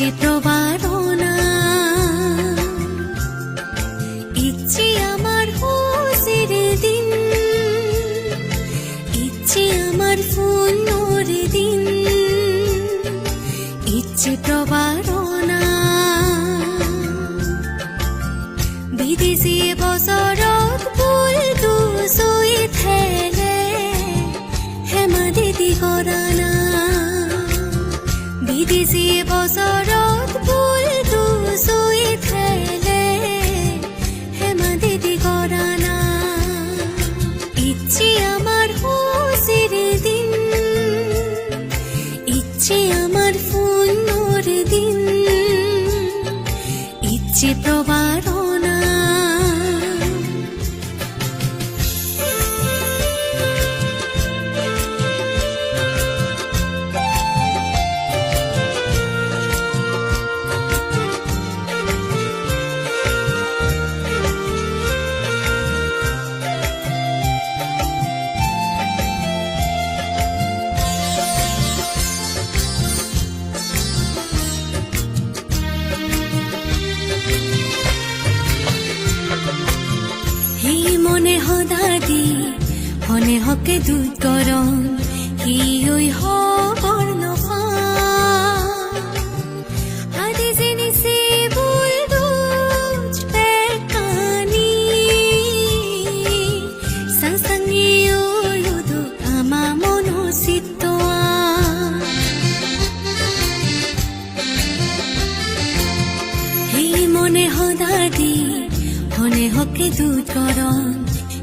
ইচ্ছে প্রবারণা ইচ্ছে আমার হোসের দিন। ইচ্ছে আমার ফুনোর দিন। ইচ্ছে প্রবারণা বিদেশি বছৰত ফুল দুচুই থেলে হেমা দিদি কৰানা বিদেশি বছৰত ইচ্ছে আমার ফুনোর দিন। ইচ্ছে প্রবারণা হনে হকে দুধ গরম হি ওই হবর নফা আদি জেনি সে বুল দুজ পেকানি সাংসাংনি ওয়ুদু আমা মনো দুধ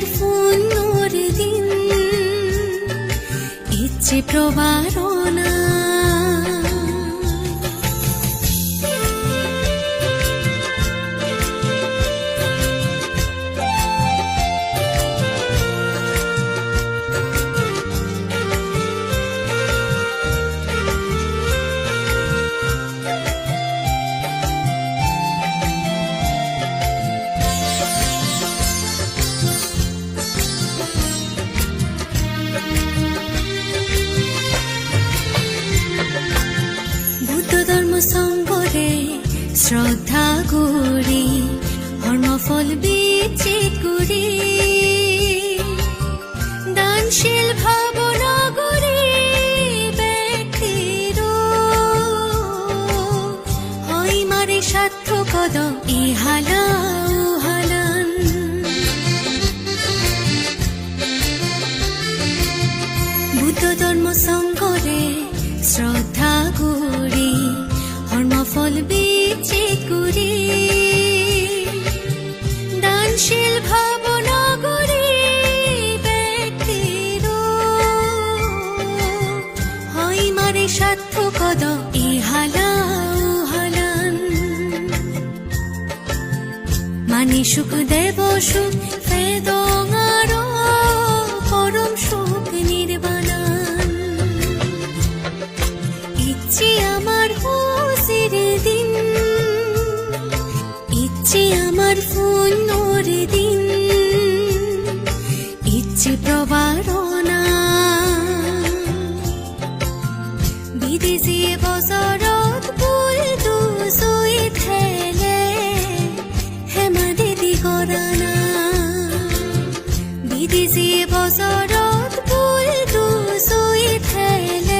ফুনোর দিন। ইচ্ছে প্রবারণা শ্রদ্ধা করি, ধর্মফল বিচে করি। দানশীল ভাবনা করি ব্যক্তির মারে সার্থকদ ইহালা উহালান। বুদ্ধ ধর্ম সঙ্গরে শ্রদ্ধা সুখ দেব সুখ ফেদঙার পরম সুখ নির্বাণান। ইচ্ছে আমার হোসের দিন, ইচ্ছে আমার ফোন দিন, ইচ্ছে প্রবারণা জীৱ জৰত ফুল দুজুই ঠেলে